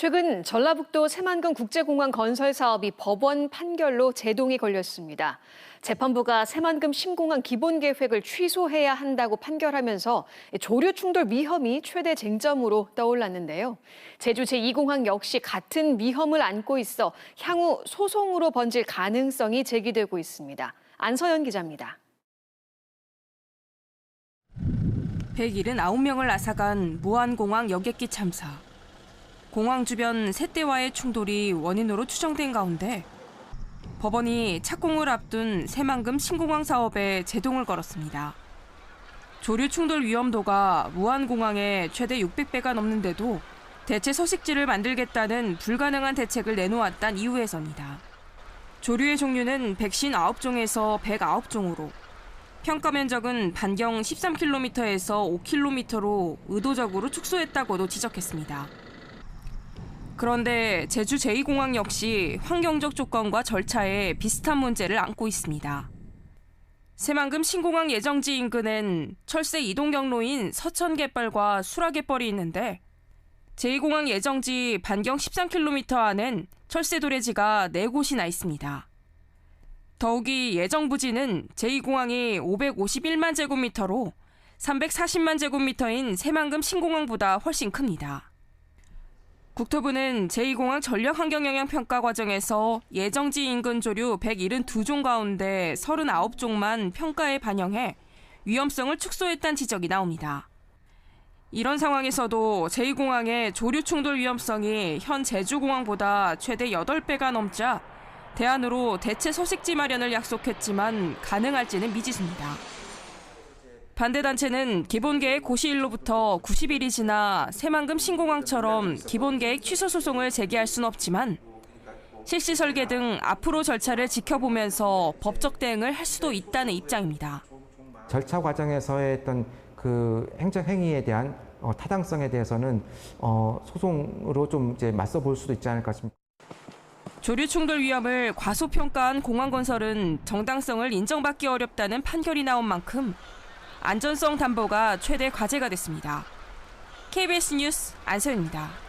최근 전라북도 새만금 국제공항 건설 사업이 법원 판결로 제동이 걸렸습니다. 재판부가 새만금 신공항 기본 계획을 취소해야 한다고 판결하면서 조류 충돌 위험이 최대 쟁점으로 떠올랐는데요. 제주 제2공항 역시 같은 위험을 안고 있어 향후 소송으로 번질 가능성이 제기되고 있습니다. 안서연 기자입니다. 179명을 앗아간 무안공항 여객기 참사. 공항 주변 새떼와의 충돌이 원인으로 추정된 가운데 법원이 착공을 앞둔 새만금 신공항 사업에 제동을 걸었습니다. 조류 충돌 위험도가 무안공항의 최대 600배가 넘는데도 대체 서식지를 만들겠다는 불가능한 대책을 내놓았단 이유에서입니다. 조류의 종류는 159종에서 109종으로 평가 면적은 반경 13km에서 5km로 의도적으로 축소했다고도 지적했습니다. 그런데 제주 제2공항 역시 환경적 조건과 절차에 비슷한 문제를 안고 있습니다. 새만금 신공항 예정지 인근엔 철새 이동 경로인 서천갯벌과 수라갯벌이 있는데 제2공항 예정지 반경 13km 안엔 철새 도래지가 4곳이나 있습니다. 더욱이 예정 부지는 제2공항이 551만 제곱미터로 340만 제곱미터인 새만금 신공항보다 훨씬 큽니다. 국토부는 제2공항 전력환경영향평가 과정에서 예정지 인근 조류 172종 가운데 39종만 평가에 반영해 위험성을 축소했다는 지적이 나옵니다. 이런 상황에서도 제2공항의 조류 충돌 위험성이 현 제주공항보다 최대 8배가 넘자 대안으로 대체 서식지 마련을 약속했지만 가능할지는 미지수입니다. 반대단체는 기본계획 고시일로부터 90일이 지나 새만금 신공항처럼 기본계획 취소 소송을 제기할 순 없지만 실시 설계 등 앞으로 절차를 지켜보면서 법적 대응을 할 수도 있다는 입장입니다. 절차 과정에서의 어떤 그 행정 행위에 대한 어, 타당성에 대해서는 어, 소송으로 좀 이제 맞서 볼 수도 있지 않을까 싶습니다. 조류 충돌 위험을 과소평가한 공항 건설은 정당성을 인정받기 어렵다는 판결이 나온 만큼 안전성 담보가 최대 과제가 됐습니다. KBS 뉴스 안소연입니다.